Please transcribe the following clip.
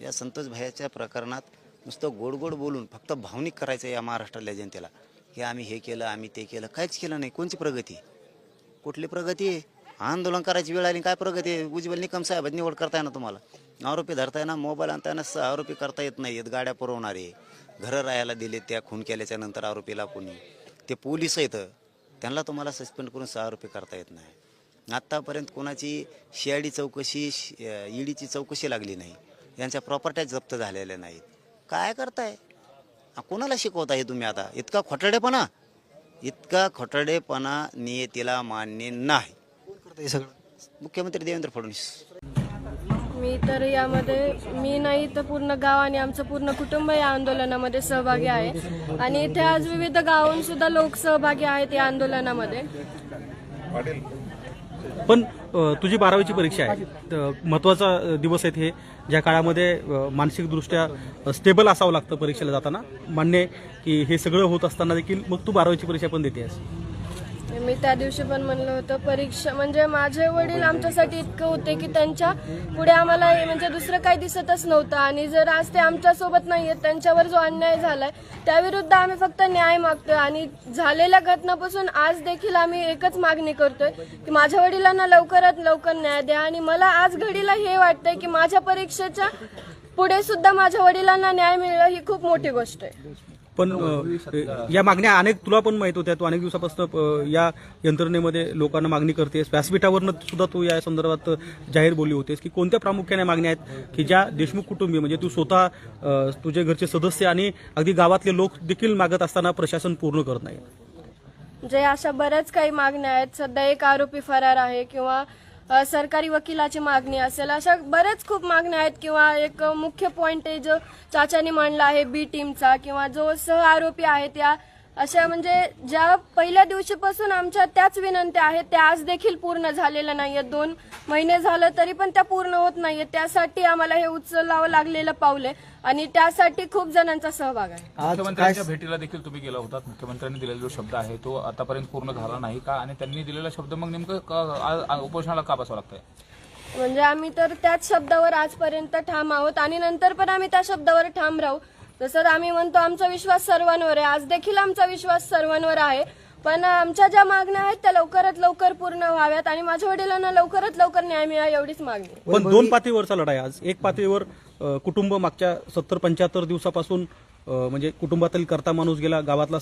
या संतोष भाईच्या प्रकरणात नुसतं गोड गोड बोलून फक्त भावनिक करायचं या महाराष्ट्रातल्या जनतेला. की आम्ही हे केलं आम्ही ते केलं काहीच केलं नाही. कोणची प्रगती? कुठली प्रगती? आहे आंदोलन करायची वेळ आली काय प्रगती? आहे उज्ज्वल निकम साहेब निवड करताय ना तुम्हाला? आरोपी धरताय ना मोबाईल आणताय ना स- आरोपी करता येत नाही आहेत गाड्या पुरवणारे. घरं राहायला दिले त्या खून केल्याच्यानंतर आरोपीला कोणी. ते पोलीस आहेत. त्यांना तुम्हाला सस्पेंड करून सहा आरोपी करता येत नाही. आत्तापर्यंत कोणाची शिआयडी चौकशी ईडीची चौकशी लागली नाही. यांच्या प्रॉपर्ट्या जप्त झालेल्या नाहीत. काय करताय? आ, कोणाला शिकवता हे तुम्ही आता? इतका खोटाडेपणा इतका खोटाडेपणा नियतीला मान्य नाही. कोण करतं हे सगळं? मुख्यमंत्री देवेंद्र फडणवीस. मी तर यामध्ये मी नाही तर पूर्ण गाव आणि आमचं पूर्ण कुटुंब या आंदोलनामध्ये सहभागी आहे. आणि इथे आज विविध गावाहून सुद्धा लोक सहभागी आहेत या आंदोलनामध्ये. पण तुझी बारावीची परीक्षा आहे. महत्त्वाचा महत्त्वाचा दिवस आहेत हे. ज्या काळामध्ये मानसिकदृष्ट्या स्टेबल असावं लागतं परीक्षेला जाताना. मान्य की हे सगळं होत असताना देखील मग तू बारावीची परीक्षा पण देतेस. मी त्या दिवशी पण म्हणलं होतं परीक्षा म्हणजे माझे वडील आमच्यासाठी इतकं होते की त्यांच्या पुढे आम्हाला हे म्हणजे दुसरं काही दिसतच नव्हतं. आणि जर आज ते आमच्यासोबत नाही आहेत त्यांच्यावर जो अन्याय झालाय त्याविरुद्ध आम्ही फक्त न्याय मागतोय. आणि झालेल्या घटनापासून आज देखील आम्ही एकच मागणी करतोय की माझ्या वडिलांना लवकरात लवकर न्याय द्या. आणि मला आज घडीला हे वाटतंय की माझ्या परीक्षेच्या पुढे सुद्धा माझ्या वडिलांना न्याय मिळणं ही खूप मोठी गोष्ट आहे. पण या मागण्या अनेक तुला पण माहीत होत्या तू अनेक दिवसापासून या यंत्रणेमध्ये लोकांना मागणी करतेस. व्यासपीठावरनं सुद्धा तू या संदर्भात जाहीर बोलली होतेस की कोणत्या प्रामुख्याने मागण्या आहेत की ज्या देशमुख कुटुंबीय म्हणजे तू स्वतः तुझे घरचे सदस्य आणि अगदी गावातले लोक देखील मागत असताना प्रशासन पूर्ण करत नाही? जे अशा बऱ्याच काही मागण्या आहेत. सध्या एक आरोपी फरार आहे किंवा सरकारी वकिलाची मागणी असेल. अशा बऱ्याच खूप मागण्या आहेत किंवा एक मुख्य पॉइंट आहे जो चाचाने मांडला आहे बी टीमचा किंवा जो सह आरोपी आहेत त्या अशा म्हणजे ज्या पहिल्या दिवशीपासून आमच्या त्याच विनंत्या आहेत त्या आज देखील पूर्ण झालेल्या नाहीयेत. दोन महिने झालं तरी पण त्या पूर्ण होत नाहीयेत. त्यासाठी आम्हाला हे उचलावं लागलेलं पाऊल आहे आणि त्यासाठी खूप जणांचा सहभाग आहे. मुख्यमंत्र्यांच्या भेटीला देखील तुम्ही गेला होता मुख्यमंत्र्यांनी दिलेला जो शब्द आहे तो आतापर्यंत पूर्ण झाला नाही का? आणि त्यांनी दिलेला शब्द मग नेमकं का- आ- आ- उपोषणाला का बसावं लागतंय? म्हणजे आम्ही तर त्याच शब्दावर आजपर्यंत ठाम आहोत आणि नंतर पण आम्ही त्या शब्दावर ठाम राहू. जसं आम्ही म्हणतो आमचा विश्वास सर्वांवर आहे. आज देखील आमचा विश्वास सर्वांवर आहे. पण आमच्या ज्या मागण्या आहेत त्या लवकरात लवकर पूर्ण व्हाव्यात आणि माझ्या वडिलांना लवकरात लवकर न्याय मिळावा एवढीच मागणी पण दोन पातळीवरचा लढाई आज. एक पातळीवर कुटुंब मागच्या सत्तर पंच्याहत्तर दिवसापासून म्हणजे कुटुंबातील करता माणूस गेला गावातला